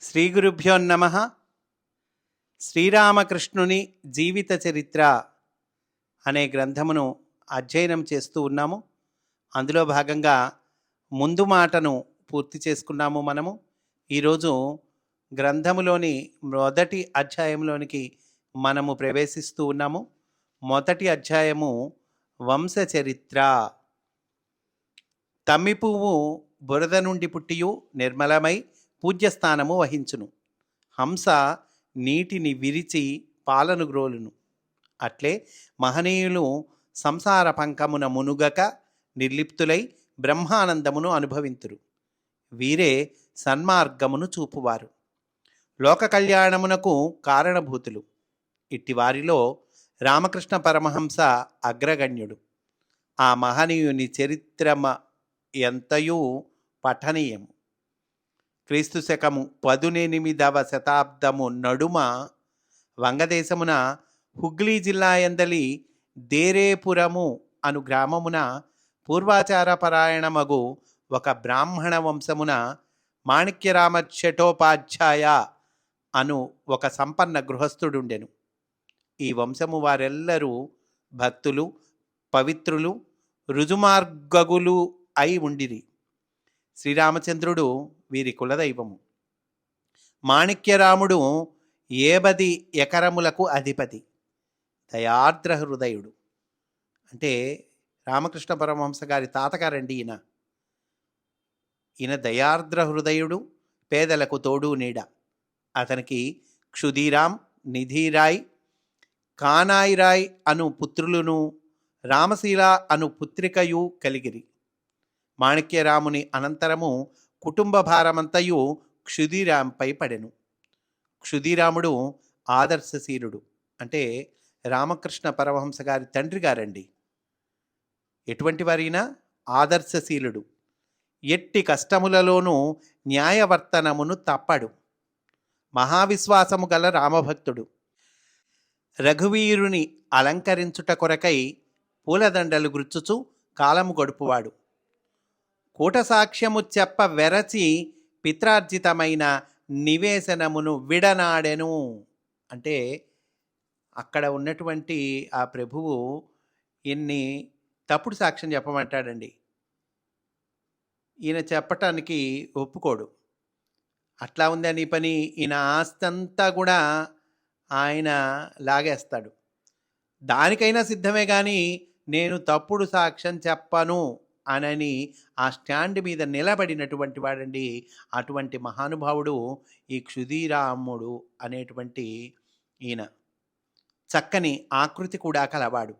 శ్రీ గురుభ్యో నమ. శ్రీరామకృష్ణుని జీవిత చరిత్ర అనే గ్రంథమును అధ్యయనం చేస్తూ ఉన్నాము. అందులో భాగంగా ముందు మాటను పూర్తి చేసుకున్నాము మనము. ఈరోజు గ్రంథములోని మొదటి అధ్యాయంలోనికి మనము ప్రవేశిస్తూ ఉన్నాము. మొదటి అధ్యాయము వంశ చరిత్ర. తమ్మి పువ్వు బురద నుండి పుట్టియు నిర్మలమై పూజ్యస్థానము వహించును. హంస నీటిని విరిచి పాలను గ్రోలును. అట్లే మహనీయులు సంసార పంకమున మునుగక నిర్లిప్తులై బ్రహ్మానందమును అనుభవింతురు. వీరే సన్మార్గమును చూపువారు. లోక కళ్యాణమునకు కారణభూతులు. ఇట్టి వారిలో రామకృష్ణ పరమహంస అగ్రగణ్యుడు. ఆ మహనీయుని చరిత్రమ ఎంతయూ పఠనీయము. క్రీస్తు శకము పదునెనిమిదవ శతాబ్దము నడుమ వంగదేశమున హుగ్లీ జిల్లా ఎందలి దేరేపురము అను గ్రామమున పూర్వాచార పరాయణమగు ఒక బ్రాహ్మణ వంశమున మాణిక్యరామ చటోపాధ్యాయ అను ఒక సంపన్న గృహస్థుడుండెను. ఈ వంశము వారెల్లరూ భక్తులు పవిత్రులు రుజుమార్గగులు అయి ఉండిరి. శ్రీరామచంద్రుడు వీరి కులదైవము. మాణిక్యరాముడు ఏబది ఎకరములకు అధిపతి దయార్ద్ర హృదయుడు. అంటే రామకృష్ణ పరమహంస గారి తాతగారండి ఈయన. ఈయన దయార్ద్ర హృదయుడు పేదలకు తోడు నీడ. అతనికి క్షుదీరాం నిధిరాయ్ కానాయిరాయ్ అను పుత్రులను రామశీల అను పుత్రికయు కలిగిరి. మాణిక్యరాముని అనంతరము కుటుంబ భారమంతయు క్షుదిరాంపై పడెను. క్షుదిరాముడు ఆదర్శశీలుడు. అంటే రామకృష్ణ పరమహంస గారి తండ్రి గారండి ఎటువంటి వారైనా ఆదర్శశీలుడు. ఎట్టి కష్టములలోనూ న్యాయవర్తనమును తప్పడు. మహావిశ్వాసము గల రామభక్తుడు. రఘువీరుని అలంకరించుట కొరకై పూలదండలు గుర్చుచు కాలము గడుపువాడు. కూటసాక్ష్యము చెప్ప వెరచి పిత్రార్జితమైన నివేశనమును విడనాడెను. అంటే అక్కడ ఉన్నటువంటి ఆ ప్రభువు ఇన్ని తప్పుడు సాక్ష్యం చెప్పమంటాడండి. ఈయన చెప్పటానికి ఒప్పుకోడు. అట్లా ఉందని పని ఈయన ఆస్తంతా కూడా ఆయన లాగేస్తాడు. దానికైనా సిద్ధమే కానీ నేను తప్పుడు సాక్ష్యం చెప్పను. అనని ఆ స్టాండ్ మీద నిలబడినటువంటి వాడండి. అటువంటి మహానుభావుడు ఈ క్షుధీరాముడు అనేటువంటి ఈయన. చక్కని ఆకృతి కూడా కలవాడు.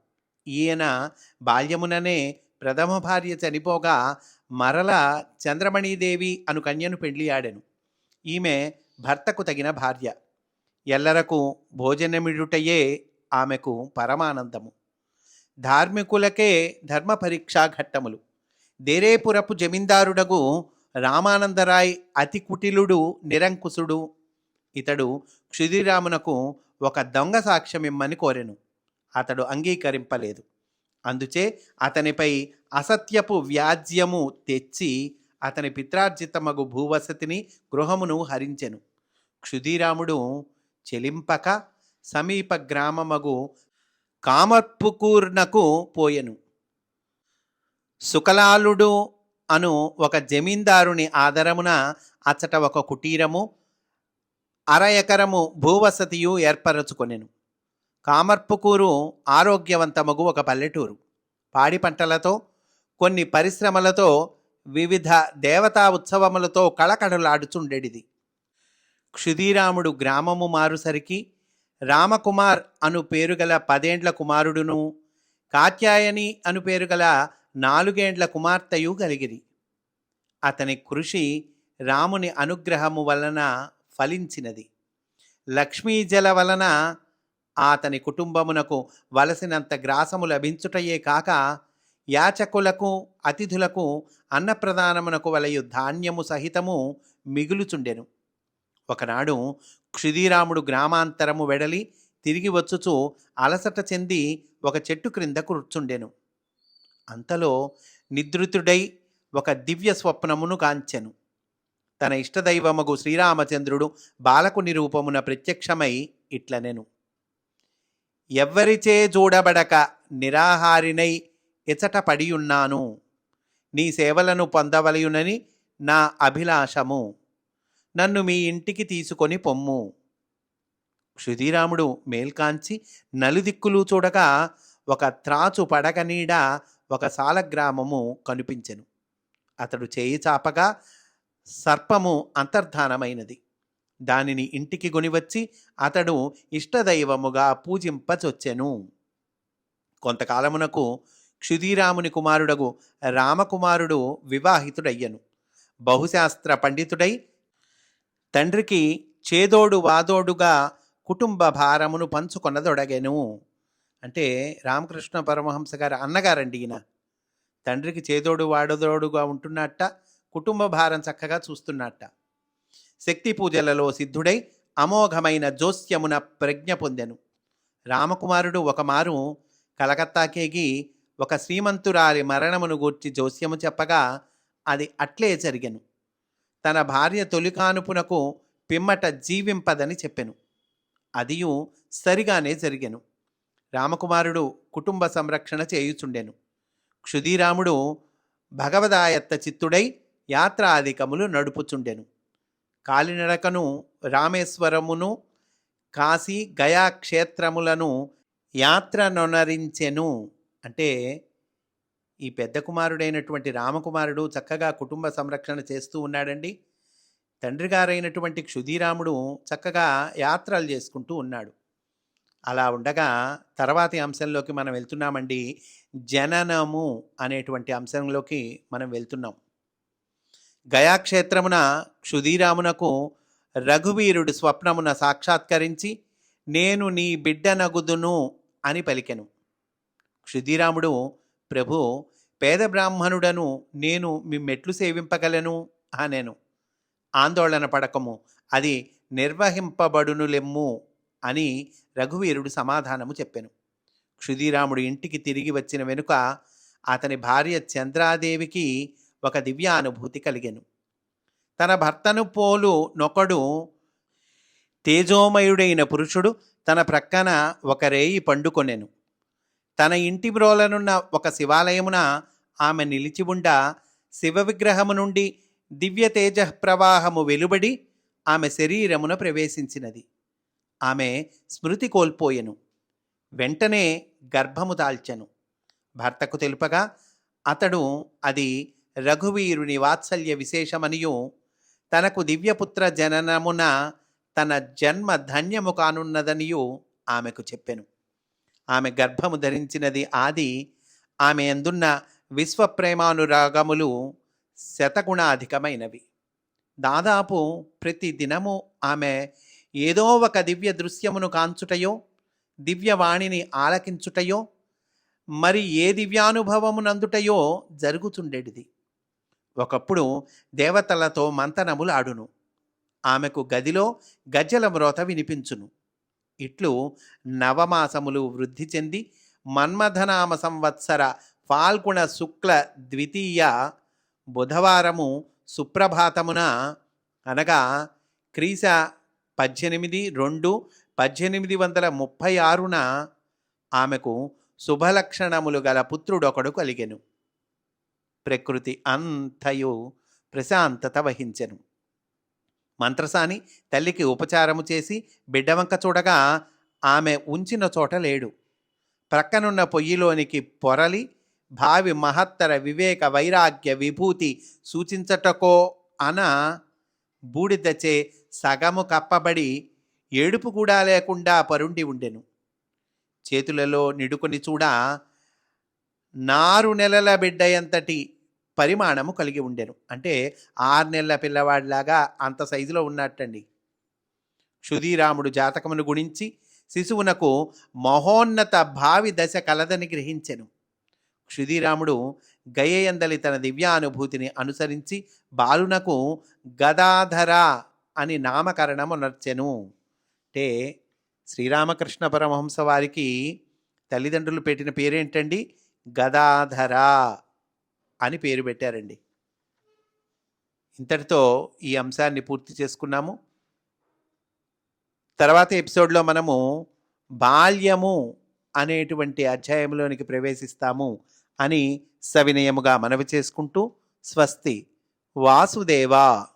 ఈయన బాల్యముననే ప్రథమ భార్య చనిపోగా మరల చంద్రమణీదేవి అను కన్యను పెళ్ళియాడెను ఈమె భర్తకు తగిన భార్య. ఎల్లరకు భోజనమిడుటయే ఆమెకు పరమానందము. ధార్మికులకే ధర్మ పరీక్షా ఘట్టములు. దేరేపురపు జమీందారుడగు రామానందరాయ్ అతి కుటిలుడు నిరంకుశుడు. ఇతడు క్షుదిరామునకు ఒక దొంగ సాక్ష్యం ఇమ్మని కోరెను. అతడు అంగీకరింపలేదు. అందుచే అతనిపై అసత్యపు వ్యాజ్యము తెచ్చి అతని పిత్రార్జితమగు భూవసతిని గృహమును హరించెను. క్షుదిరాముడు చెలింపక సమీప గ్రామమగు కామర్పుకూర్నకు పోయెను. సుకలాలుడు అను ఒక జమీందారుని ఆదరమున అచ్చట ఒక కుటీరము అర ఎకరము భూవసతియు ఏర్పరచుకొనెను. కామర్పుకూరు ఆరోగ్యవంతమగు ఒక పల్లెటూరు. పాడి పంటలతో కొన్ని పరిశ్రమలతో వివిధ దేవతా ఉత్సవములతో కళకళలాడుచుండెడిది. క్షుదీరాముడు గ్రామము మారుసరికి రామకుమార్ అను పేరుగల పదేండ్ల కుమారుడును కాత్యాయని అను పేరుగల నాలుగేండ్ల కుమార్తెయు కలిగిరి. అతని కృషి రాముని అనుగ్రహము వలన ఫలించినది. లక్ష్మీజల వలన అతని కుటుంబమునకు వలసినంత గ్రాసము లభించుటయే కాక యాచకులకు అతిథులకు అన్నప్రదానమునకు వలయు ధాన్యము సహితము మిగులుచుండెను. ఒకనాడు క్షుదీరాముడు గ్రామాంతరము వెడలి తిరిగి వచ్చుచు అలసట చెంది ఒక చెట్టు క్రింద కూర్చుండెను. అంతలో నిద్రితుడై ఒక దివ్య స్వప్నమును కాంచెను. తన ఇష్టదైవమగు శ్రీరామచంద్రుడు బాలకుని రూపమున ప్రత్యక్షమై ఇట్లనెను. ఎవ్వరిచే చూడబడక నిరాహారినై ఎచట పడియున్నాను. నీ సేవలను పొందవలయునని నా అభిలాషము. నన్ను మీ ఇంటికి తీసుకొని పొమ్ము. క్షుదిరాముడు మేల్కాంచి నలుదిక్కులు చూడగా ఒక త్రాచు పడక నీడ ఒక సాలగ్రామము కనిపించెను. అతడు చేయి చాపగా సర్పము అంతర్ధానమైనది. దానిని ఇంటికి గొనివచ్చి అతడు ఇష్టదైవముగా పూజింపచొచ్చెను. కొంతకాలమునకు క్షుదీరాముని కుమారుడగు రామకుమారుడు వివాహితుడయ్యను. బహుశాస్త్ర పండితుడై తండ్రికి చేదోడు వాదోడుగా కుటుంబ భారమును పంచుకొనదొడగెను. అంటే రామకృష్ణ పరమహంస గారి అన్నగారండి ఈయన. తండ్రికి చేదోడు వాడదోడుగా ఉంటున్నట్ట కుటుంబ భారం చక్కగా చూస్తున్నట్ట. శక్తి పూజలలో సిద్ధుడై అమోఘమైన జోస్యమున ప్రజ్ఞ పొందెను. రామకుమారుడు ఒకమారు కలకత్తాకేగి ఒక శ్రీమంతురాలి మరణమును గూర్చి జోస్యము చెప్పగా అది అట్లే జరిగెను. తన భార్య తొలికానుపునకు పిమ్మట జీవింపదని చెప్పెను. అదియు సరిగానే జరిగెను. రామకుమారుడు కుటుంబ సంరక్షణ చేయుచుండెను. క్షుదీరాముడు భగవదాయత్త చిత్తుడై యాత్రాధికములు నడుపుచుండెను. కాలినడకను రామేశ్వరమును కాశీ గయా క్షేత్రములను యాత్ర నొనరించెను అంటే ఈ పెద్ద కుమారుడైనటువంటి రామకుమారుడు చక్కగా కుటుంబ సంరక్షణ చేస్తూ ఉన్నాడండి. తండ్రి గారైనటువంటి క్షుదీరాముడు చక్కగా యాత్రలు చేసుకుంటూ ఉన్నాడు. అలా ఉండగా తర్వాతి అంశంలోకి మనం వెళ్తున్నామండి. జననము అనేటువంటి అంశంలోకి మనం వెళ్తున్నాం. గయాక్షేత్రమున క్షుదీరామునకు రఘువీరుడు స్వప్నమున సాక్షాత్కరించి నేను నీ బిడ్డనగుదును అని పలికెను. క్షుదీరాముడు ప్రభు పేద బ్రాహ్మణుడను నేను మీ మెట్లు సేవింపగలను అనేను. ఆందోళన పడకము. అది నిర్వహింపబడునులెమ్ము అని రఘువీరుడు సమాధానము చెప్పెను. క్షుదీరాముడు ఇంటికి తిరిగి వచ్చిన వెనుక అతని భార్య చంద్రాదేవికి ఒక దివ్యానుభూతి కలిగెను. తన భర్తను పోలు నొకడు తేజోమయుడైన పురుషుడు తన ప్రక్కన ఒక రేయి పండుకొనెను. తన ఇంటి బ్రోలనున్న ఒక శివాలయమున ఆమె నిలిచి ఉండా శివ విగ్రహము నుండి దివ్య తేజ ప్రవాహము వెలుబడి ఆమె శరీరమున ప్రవేశించినది. ఆమె స్మృతి కోల్పోయెను. వెంటనే గర్భము దాల్చెను. భర్తకు తెలుపగా అతడు అది రఘువీరుని వాత్సల్య విశేషమనియు తనకు దివ్యపుత్ర జననమున తన జన్మ ధన్యము కానున్నదనియు ఆమెకు చెప్పెను. ఆమె గర్భము ధరించినది ఆది ఆమె ఎందున్న విశ్వప్రేమానురాగములు శతగుణాధికమైనవి. దాదాపు ప్రతి దినము ఆమె ఏదో ఒక దివ్య దృశ్యమును కాంచుటయో దివ్యవాణిని ఆలకించుటయో మరి ఏ దివ్యానుభవమునందుటయో జరుగుతుండేటిది. ఒకప్పుడు దేవతలతో మంతనములు ఆడును. ఆమెకు గదిలో గజ్జల మ్రోత వినిపించును. ఇట్లు నవమాసములు వృద్ధి చెంది మన్మథనామ సంవత్సర ఫాల్గుణ శుక్ల ద్వితీయ బుధవారము సుప్రభాతమున అనగా క్రీశ పద్దెనిమిది రెండు పద్దెనిమిది వందల ముప్పై ఆరున ఆమెకు శుభలక్షణములు గల పుత్రుడొకడు కలిగెను. ప్రకృతి అంతయు ప్రశాంతత వహించెను. మంత్రసాని తల్లికి ఉపచారము చేసి బిడ్డవంక చూడగా ఆమె ఉంచిన చోట లేడు. ప్రక్కనున్న పొయ్యిలోనికి పొరలి భావి మహత్తర వివేక వైరాగ్య విభూతి సూచించటకో అన బూడిదచే సగము కప్పబడి ఏడుపు కూడా లేకుండా పరుండి ఉండెను. చేతులలో నిడుకొని చూడ నారు నెలల బిడ్డయంతటి పరిమాణము కలిగి ఉండెను. అంటే ఆరు నెలల పిల్లవాడిలాగా అంత సైజులో ఉన్నట్టండి. క్షుదీరాముడు జాతకమును గుణించి శిశువునకు మహోన్నత భావి దశ కలదని గ్రహించెను. క్షుదీరాముడు గయయందలి తన దివ్యానుభూతిని అనుసరించి బాలునకు గదాధర అని నామకరణము నర్చెను. అంటే శ్రీరామకృష్ణ పరమహంస వారికి తల్లిదండ్రులు పెట్టిన పేరేంటండి? గదాధర అని పేరు పెట్టారండి. ఇంతటితో ఈ అంశాన్ని పూర్తి చేసుకున్నాము. తర్వాత ఎపిసోడ్లో మనము బాల్యము అనేటువంటి అధ్యాయంలోనికి ప్రవేశిస్తాము అని సవినయముగా మనవి చేసుకుంటూ స్వస్తి. వాసుదేవా!